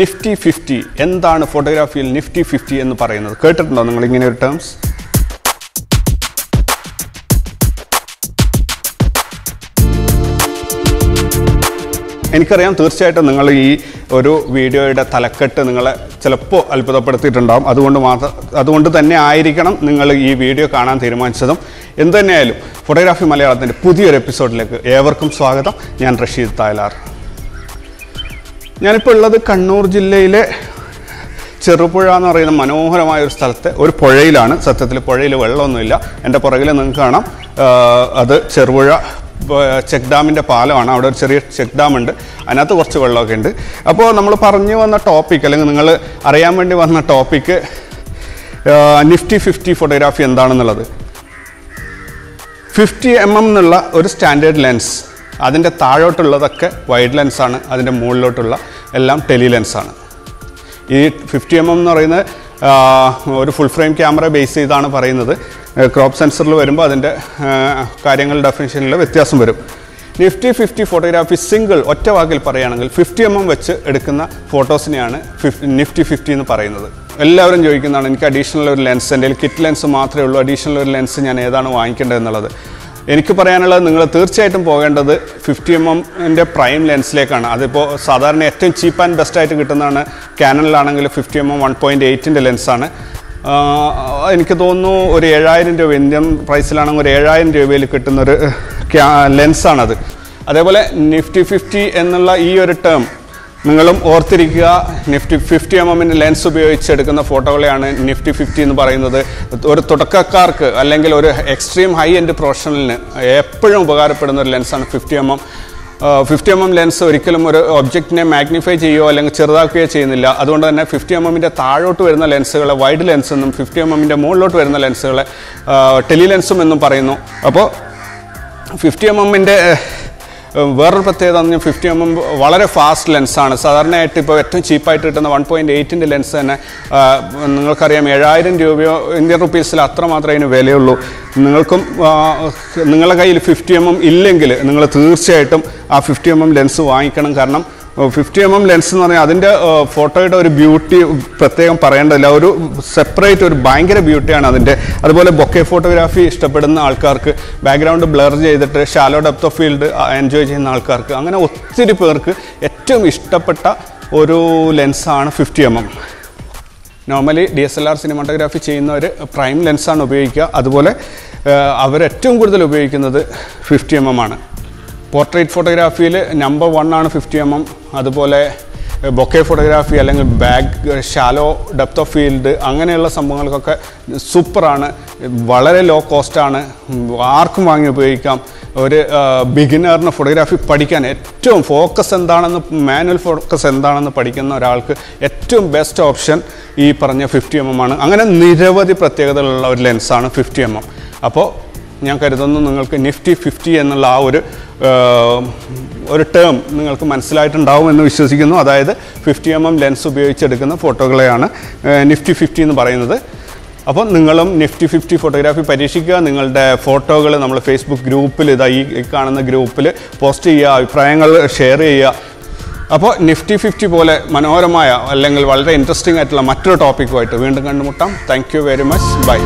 Nifty fifty എന്താണ് ഫോട്ടോഗ്രാഫിയിൽ Nifty fifty എന്ന് പറയുന്നത്? കേട്ടിട്ടുണ്ടോ നിങ്ങൾ ഇങ്ങനെ ഒരു ടേംസ് എനിക്കറിയാം തീർച്ചയായിട്ടും നിങ്ങൾ ഈ ഒരു വീഡിയോയുടെ തലക്കെട്ട് നിങ്ങളെ ചിലപ്പോൾ അത്ഭുതപ്പെടുത്തിയിട്ടുണ്ടാകും അതുകൊണ്ട് മാത്രം അതുകൊണ്ട് തന്നെ ആയിരിക്കണം നിങ്ങൾ ഈ വീഡിയോ കാണാൻ തീരുമാനിച്ചതും. എന്തു തന്നെയായാലും ഫോട്ടോഗ്രാഫി മലയാളത്തിന്റെ പുതിയൊരു എപ്പിസോഡിലേക്ക് ഏവർക്കും സ്വാഗതം. ഞാൻ റഷീദ് തായലാർ. ഞാനിപ്പോൾ ഉള്ളത് കണ്ണൂർ ജില്ലയിലെ ചെറുപുഴ എന്ന് പറയുന്ന മനോഹരമായ ഒരു സ്ഥലത്തെ ഒരു പുഴയിലാണ്. സത്യത്തിൽ പുഴയിൽ വെള്ളമൊന്നുമില്ല. എന്റെ പുറകിൽ നിങ്ങൾക്ക് കാണാം. അത് ചെറുപുഴ ചെക്ക് ഡാമിന്റെ പാലമാണ്. അവിടെ ഒരു ചെറിയ ചെക്ക് ഡാം ഉണ്ട് അതിനകത്ത് കുറച്ച് വെള്ളമൊക്കെ ഉണ്ട്. അപ്പോൾ നമ്മൾ പറഞ്ഞു വന്ന ടോപ്പിക് അല്ലെങ്കിൽ നിങ്ങൾ അറിയാൻ വേണ്ടി വന്ന ടോപ്പിക്ക് നിഫ്റ്റി ഫിഫ്റ്റി ഫോട്ടോഗ്രാഫി എന്താണെന്നുള്ളത്? ഫിഫ്റ്റി എം എം എന്നുള്ള ഒരു സ്റ്റാൻഡേർഡ് ലെൻസ് അതിന്റെ താഴോട്ടുള്ളതൊക്കെ വൈഡ് ലെൻസാണ് അതിന്റെ മുകളിലോട്ടുള്ള എല്ലാം ടെലി ലെൻസാണ് ഈ ഫിഫ്റ്റി എം എം എന്ന് പറയുന്നത് ഒരു ഫുൾ ഫ്രെയിം ക്യാമറ ബേസ് ചെയ്താണ് പറയുന്നത്. ക്രോപ്പ് സെൻസറിൽ വരുമ്പോൾ അതിന്റെ കാര്യങ്ങൾ ഡെഫിനിഷനിൽ വ്യത്യാസം വരും. നിഫ്റ്റി ഫിഫ്റ്റി ഫോട്ടോഗ്രാഫി സിംഗിൾ ഒറ്റ വാക്കിൽ പറയുകയാണെങ്കിൽ ഫിഫ്റ്റി എം എം വെച്ച് എടുക്കുന്ന ഫോട്ടോസിനെയാണ് നിഫ്റ്റി ഫിഫ്റ്റി എന്ന് പറയുന്നത്. എല്ലാവരും ചോദിക്കുന്നതാണ് എനിക്ക് അഡീഷണൽ ഒരു ലെൻസ് എന്റെ കിറ്റ് ലെൻസ് മാത്രമേ ഉള്ളൂ അഡീഷണൽ ഒരു ലെൻസ് ഞാൻ ഏതാണ് വാങ്ങിക്കേണ്ടത് എന്നുള്ളത്? എനിക്ക് പറയാനുള്ളത് നിങ്ങൾ തീർച്ചയായിട്ടും പോകേണ്ടത് ഫിഫ്റ്റി എം എമ്മിന്റെ പ്രൈം ലെൻസിലേക്കാണ് അതിപ്പോൾ സാധാരണ ഏറ്റവും ചീപ്പ് ആൻഡ് ബെസ്റ്റ് ആയിട്ട് കിട്ടുന്നതാണ് ക്യാനലിലാണെങ്കിൽ fifty M M one point എയ്റ്റിന്റെ ലെൻസാണ് എനിക്ക് തോന്നുന്നു ഒരു ഏഴായിരം രൂപ ഇന്ത്യൻ പ്രൈസിലാണെങ്കിൽ ഒരു ഏഴായിരം രൂപയിൽ കിട്ടുന്നൊരു ലെൻസാണത് അതേപോലെ നിഫ്റ്റി ഫിഫ്റ്റി എന്നുള്ള ഈ ഒരു ടേം നിങ്ങളും ഓർത്തിരിക്കുക. നിഫ്റ്റി ഫിഫ്റ്റി എം എമ്മിന്റെ ലെൻസ് ഉപയോഗിച്ചെടുക്കുന്ന ഫോട്ടോകളെയാണ് നിഫ്റ്റി ഫിഫ്റ്റി എന്ന് പറയുന്നത്. ഒരു തുടക്കക്കാർക്ക് അല്ലെങ്കിൽ ഒരു എക്സ്ട്രീം ഹൈ എൻഡ് പ്രൊഫഷണലിന് എപ്പോഴും ഉപകാരപ്പെടുന്ന ഒരു ലെൻസാണ് fifty M M. Fifty M M lens ഒരിക്കലും ഒരു ഒബ്ജക്റ്റിനെ മാഗ്നിഫൈ ചെയ്യുകയോ അല്ലെങ്കിൽ ചെറുതാക്കുകയോ ചെയ്യുന്നില്ല. അതുകൊണ്ട് തന്നെ ഫിഫ്റ്റി എം എമ്മിന്റെ താഴോട്ട് വരുന്ന ലെൻസുകളെ വൈഡ് ലെൻസ് എന്നും ഫിഫ്റ്റി എം എമ്മിന്റെ മുകളിലോട്ട് വരുന്ന ലെൻസുകളെ ടെലി ലെൻസും എന്നും പറയുന്നു. അപ്പോൾ ഫിഫ്റ്റി എം എമ്മിന്റെ വേറൊരു പ്രത്യേകത എന്ന് ഫിഫ്റ്റി എം എം വളരെ ഫാസ്റ്റ് ലെൻസാണ് സാധാരണയായിട്ട് ഇപ്പോൾ ഏറ്റവും ചീപ്പായിട്ട് കിട്ടുന്ന വൺ പോയിന്റ് എയ്റ്റിന്റെ ലെൻസ് തന്നെ ആ, നിങ്ങൾക്കറിയാം ഏഴായിരം രൂപയോ ഇന്ത്യൻ റുപ്പീസിൽ അത്ര മാത്രമേ അതിന് വിലയുള്ളൂ. നിങ്ങൾക്കും ആ, നിങ്ങളുടെ കയ്യിൽ ഫിഫ്റ്റി എം എം ഇല്ലെങ്കിൽ നിങ്ങൾ തീർച്ചയായിട്ടും ആ ഫിഫ്റ്റി എം എം ലെൻസ് വാങ്ങിക്കണം. കാരണം ഫിഫ്റ്റി എം എം ലെൻസ് എന്ന് പറഞ്ഞാൽ അതിന്റെ ഫോട്ടോയുടെ ഒരു ബ്യൂട്ടി പ്രത്യേകം പറയേണ്ടതില്ല. ഒരു സെപ്പറേറ്റ് ഒരു ഭയങ്കര ബ്യൂട്ടിയാണ് അതിന്റെ. അതുപോലെ ബൊക്കെ ഫോട്ടോഗ്രാഫി ഇഷ്ടപ്പെടുന്ന ആൾക്കാർക്ക് ബാക്ക്ഗ്രൗണ്ട് ബ്ലർ ചെയ്തിട്ട് shallow depth of field enjoy ചെയ്യുന്ന ആൾക്കാർക്ക് അങ്ങനെ ഒത്തിരി പേർക്ക് ഏറ്റവും ഇഷ്ടപ്പെട്ട ഒരു ലെൻസാണ് fifty M M normally D S L R cinematography ചെയ്യുന്നവർ പ്രൈം ലെൻസാണ് ഉപയോഗിക്കുക. അതുപോലെ അവരേറ്റവും കൂടുതൽ ഉപയോഗിക്കുന്നത് ഫിഫ്റ്റി എം എം ആണ്. പോർട്രേറ്റ് ഫോട്ടോഗ്രാഫിയിൽ നമ്പർ വൺ ആണ് ഫിഫ്റ്റി എം എം അതുപോലെ ബൊക്കെ ഫോട്ടോഗ്രാഫി അല്ലെങ്കിൽ ബാഗ് ഷാലോ ഡെപ്ത് ഓഫ് ഫീൽഡ് അങ്ങനെയുള്ള സംഭവങ്ങൾക്കൊക്കെ സൂപ്പറാണ് വളരെ ലോ കോസ്റ്റാണ് ആർക്കും വാങ്ങി ഉപയോഗിക്കാം. ഒരു ബിഗിനറിന് ഫോട്ടോഗ്രാഫി പഠിക്കാൻ ഏറ്റവും ഫോക്കസ് എന്താണെന്ന് മാനുവൽ ഫോക്കസ് എന്താണെന്ന് പഠിക്കുന്ന ഒരാൾക്ക് ഏറ്റവും ബെസ്റ്റ് ഓപ്ഷൻ ഈ പറഞ്ഞ ഫിഫ്റ്റി എം എം ആണ്. അങ്ങനെ നിരവധി പ്രത്യേകതകളുള്ള ഒരു ലെൻസാണ് ഫിഫ്റ്റി എം എം അപ്പോൾ ഞാൻ കരുതുന്നു നിങ്ങൾക്ക് നിഫ്റ്റി ഫിഫ്റ്റി എന്നുള്ള ആ ഒരു ഒരു ടേം നിങ്ങൾക്ക് മനസ്സിലായിട്ടുണ്ടാവും എന്ന് വിശ്വസിക്കുന്നു. അതായത് ഫിഫ്റ്റി എം എം ലെൻസ് ഉപയോഗിച്ചെടുക്കുന്ന ഫോട്ടോകളെയാണ് നിഫ്റ്റി ഫിഫ്റ്റി എന്ന് പറയുന്നത്. അപ്പോൾ നിങ്ങളും നിഫ്റ്റി ഫിഫ്റ്റി ഫോട്ടോഗ്രാഫി പരീക്ഷിക്കുക. നിങ്ങളുടെ ഫോട്ടോകൾ നമ്മൾ ഫേസ്ബുക്ക് ഗ്രൂപ്പിൽ ഇതായി കാണുന്ന ഗ്രൂപ്പിൽ പോസ്റ്റ് ചെയ്യുക അഭിപ്രായങ്ങൾ ഷെയർ ചെയ്യുക. അപ്പോൾ നിഫ്റ്റി ഫിഫ്റ്റി പോലെ മനോഹരമായ അല്ലെങ്കിൽ വളരെ ഇൻട്രസ്റ്റിംഗ് ആയിട്ടുള്ള മറ്റൊരു ടോപ്പിക്കുമായിട്ട് വീണ്ടും കണ്ടുമുട്ടാം. Thank very much bye